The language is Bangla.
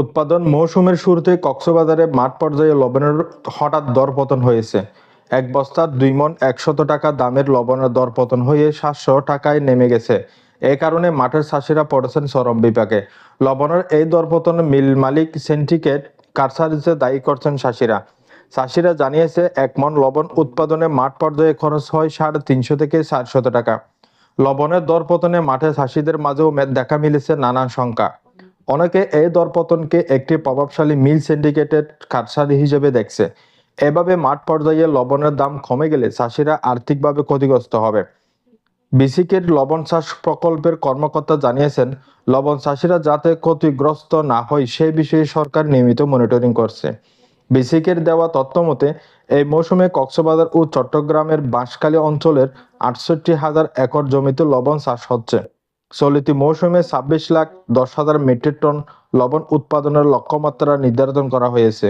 উৎপাদন মৌসুমের শুরুতে কক্সবাজারে মাঠ পর্যায়ে লবণের হঠাৎ দরপতন হয়েছে। এক বস্তার দুই মন একশত টাকা দামের লবণের দরপতন হয়ে সাতশো টাকায় নেমে গেছে। এ কারণে মাঠের চাষিরা পড়েছেন চরম বিপাকে। লবণের এই দরপতনে মিল মালিক সিন্ডিকেট কারসারিজে দায়ী করছেন চাষিরা। চাষিরা জানিয়েছে, এক মন লবণ উৎপাদনে মাঠ পর্যায়ে খরচ হয় সাড়ে তিনশো থেকে চারশত টাকা। লবণের দরপতনে মাঠে চাষিদের মাঝেও দেখা মিলেছে নানান শঙ্কা। অনেকে এই দরপতনকে একটি প্রভাবশালী মিল সিন্ডিকেটেড কারসারি হিসেবে দেখছে। এভাবে মাঠ পর্যায়ে লবণের দাম কমে গেলে চাষিরা আর্থিকভাবে ক্ষতিগ্রস্ত হবে। বিসিকের লবণ চাষ প্রকল্পের কর্মকর্তা জানিয়েছেন, লবণ চাষিরা যাতে ক্ষতিগ্রস্ত না হয় সেই বিষয়ে সরকার নিয়মিত মনিটরিং করছে। বিসিকের দেওয়া তথ্য মতে, এই মৌসুমে কক্সবাজার ও চট্টগ্রামের বাঁশখালী অঞ্চলের আটষট্টি হাজার একর জমিতে লবণ চাষ হচ্ছে। চলিত মৌসুমে ছাব্বিশ লাখ দশ হাজার মেট্রিক টন লবণ উৎপাদনের লক্ষ্যমাত্রা নির্ধারণ করা হয়েছে।